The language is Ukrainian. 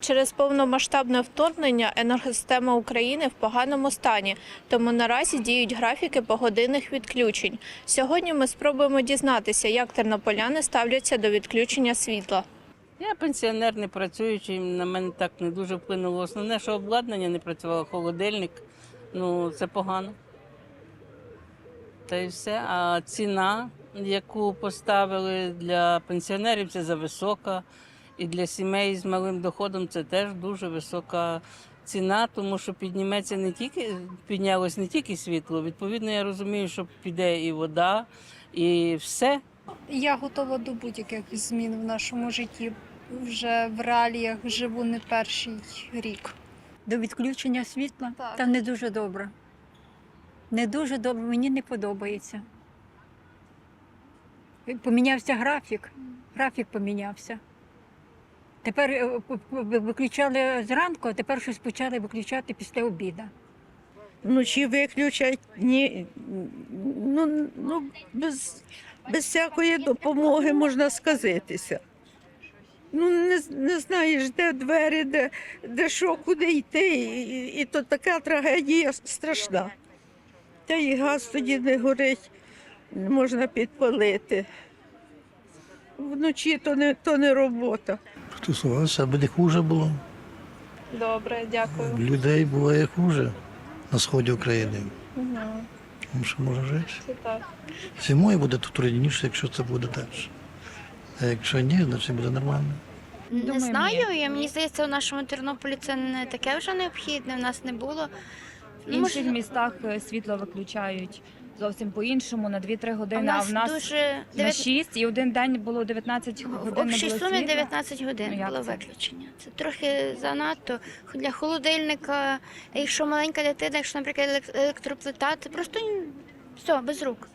Через повномасштабне вторгнення енергосистема України в поганому стані, тому наразі діють графіки погодинних відключень. Сьогодні ми спробуємо дізнатися, як тернополяни ставляться до відключення світла. Я пенсіонер не працюючий, на мене так не дуже вплинуло. Основне, що обладнання не працювало, холодильник. Ну, це погано. Та й все. А ціна, яку поставили для пенсіонерів, це зависока. І для сімей з малим доходом це теж дуже висока ціна, тому що підніметься не тільки піднялось не тільки світло. Відповідно, я розумію, що піде і вода, і все. Я готова до будь-яких змін в нашому житті. Вже в реаліях живу не перший рік. До відключення світла Так. та не дуже добре. Не дуже добре, мені не подобається. Помінявся графік, графік помінявся. Тепер е, виключали зранку, а тепер щось почали виключати після обіду. вночі виключать, ні, ну, ну, без, без всякої допомоги можна сказитися. Ну, не, не знаєш, де двері, де, де що, куди йти, і, і то така трагедія страшна. Та і газ тоді не горить, можна підпалити. Вночі то не, то не робота. Стосувався, аби не хуже було. Добре, дякую. Людей буває хуже на сході України. Тому що може жити. Це так. Зимою буде тут трудніше, якщо це буде далі. А якщо ні, значить буде нормально. Не знаю, я мені здається, у нашому Тернополі це не таке вже необхідне. В нас не було. В Ну, інших містах е, світло виключають зовсім по-іншому на 2-3 години, а в нас дуже на дев'ят- 6 і один день було 19 в годин. В общій сумі світла. 19 годин Ну, було це? виключення. Це трохи занадто для холодильника. Якщо маленька дитина, якщо, наприклад, елек- електроплита, це просто все, без рук.